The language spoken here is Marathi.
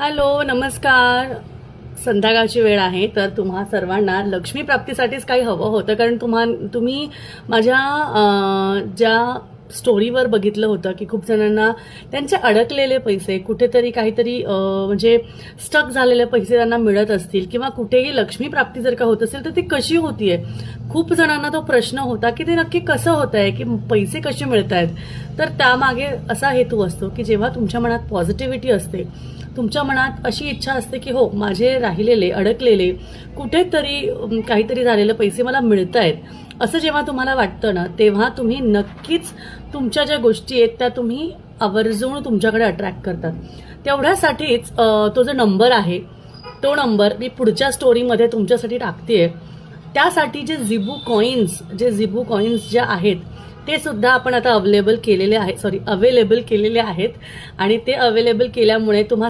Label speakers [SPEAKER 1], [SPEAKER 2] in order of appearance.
[SPEAKER 1] हॅलो नमस्कार. संध्याकाळची वेळ आहे तर तुम्हा सर्वांना लक्ष्मी प्राप्तीसाठीच काही हवं होतं कारण तुम्हा तुम्ही माझ्या ज्या स्टोरीवर बघितलं होतं की खूप जणांना त्यांचे अडकलेले पैसे कुठेतरी काहीतरी म्हणजे स्टक झालेले पैसे त्यांना मिळत असतील किंवा कुठेही लक्ष्मी प्राप्ती जर का होत असेल तर ती कशी होतीये? खूप जणांना तो प्रश्न होता की ते नक्की कसं होत आहे की पैसे कसे मिळत आहेत तर त्यामागे असा हेतू असतो की जेव्हा तुमच्या मनात पॉझिटिव्हिटी असते तुमच्या मनात अशी इच्छा असते की हो माझे राहिलेले अडकलेले कुठेतरी काहीतरी झालेले पैसे मला मिळत आहेत असं जेव्हा तुम्हाला वाटतं ना तेव्हा तुम्ही नक्कीच तुमच्या ज्या गोष्टी आहेत त्या तुम्ही आवर्जून तुमच्याकडे अट्रॅक्ट करतात. तेवढ्यासाठीच तो जो नंबर आहे तो नंबर मी पुढच्या स्टोरीमध्ये तुमच्यासाठी टाकते त्यासाठी जे झिबू कॉइन्स जे झिबू कॉइन्स ज्या आहेत ते सुद्धा आपण आता अवेलेबल केलेले आहेत सॉरी अवेलेबल केलेले आहेत. आणि ते अवेलेबल केल्यामुळे तुम्हा